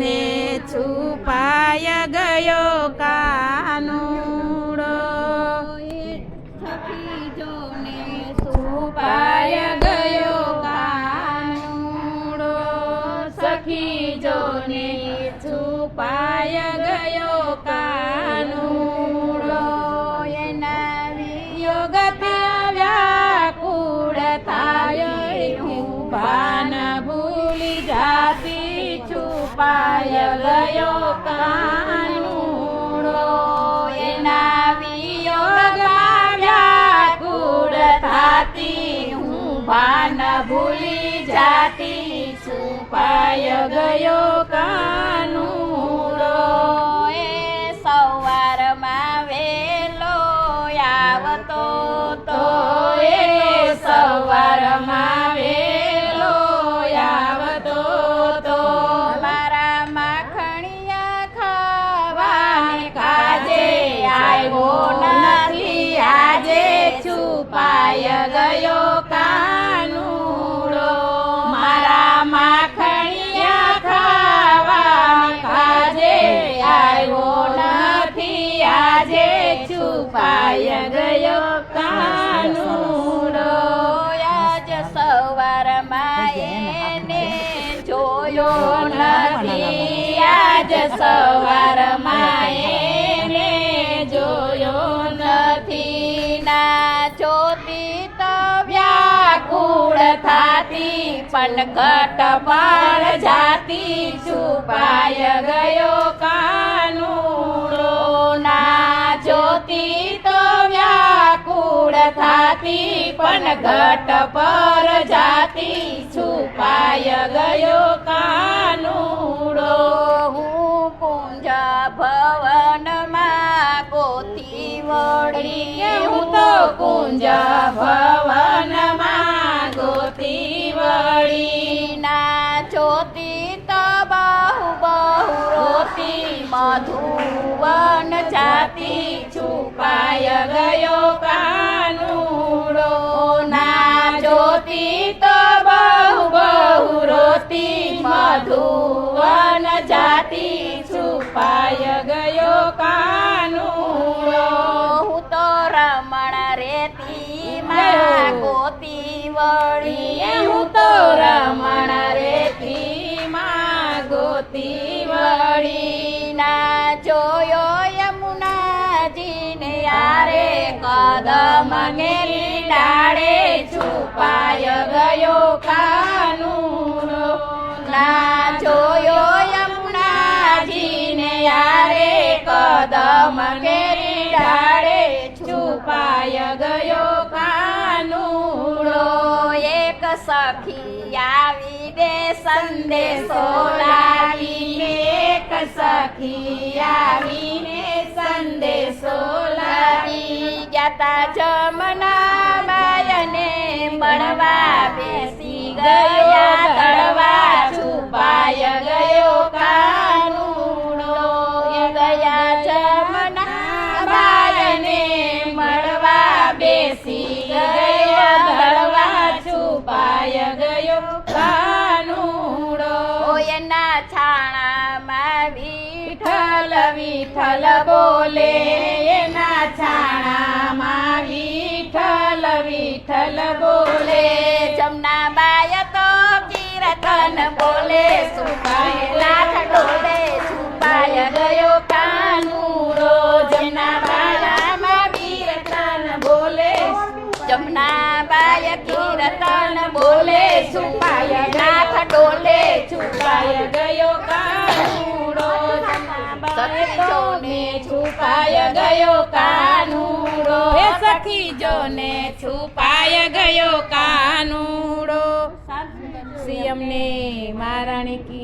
ને છુપાય ગયો કાનુડો. છુપાય ગયો કાનુડો. સખી જોને છુપાય ગયો કાનુડો. એના વિયોગથી વ્યાકુળ થાય હું ભૂલી જાતી છુપાય ગયો કાનુડો એના વિયોગમાં થાતી હું ભાન ભૂલી જાતી છુપાય ગયો કાનુડો જોયો નથી આજ સવારમાં એને જોયો નથી ના ચોતી તો વ્યાકુળ થાતી પણ કટ પર જાતી છુપાય ગયો કાનુડો ના ચોતી તો વ્યાકુળ થાતી પણ ઘટ પર જાતી છુપાય ગયો કુંજ ભવનમાં ગોતી વળી ના જોતી તો બહુ બહુ રોતી મધુવન જાતી છુપાય ગયો કાનુડો ના જોતી તો બહુ બહુ રોતી મધુવન જાતી છુપાય ગયો કાનુડો ગોતી વળી હું તો રમણ રેતી માં ગોતી વળી ના જોયો યમુનાજીને યારે કદમ ઘેરી ડાળે છુપાય ગયો કાનુડો ના જોયો યમુનાજીને યારે કદમ ઘેરી સખી આવી દે સંદેશો લાવીને, એક સખી આવીને સંદેશો લાવી. જતા જમના બાયને મળવા બેસી ગયા વિઠ્ઠલ બોલે એના છાણામાં વિઠ્ઠલ વિઠ્ઠલ બોલે. જમના બાય તો કીર્તન બોલે સુપાય લાખ ડોલે છુપાય ગયો કાનુડો. જમના બાયામાં કીર્તન બોલે જમના બાય કીર્તન બોલે છુપાય નાથ ડોલે છુપાય ગયો કાનુડો. સખીજોને છુપાય ગયો કાનુડો. હે સખીજોને છુપાય ગયો કાનુડો. સીએમને મહારાણી કી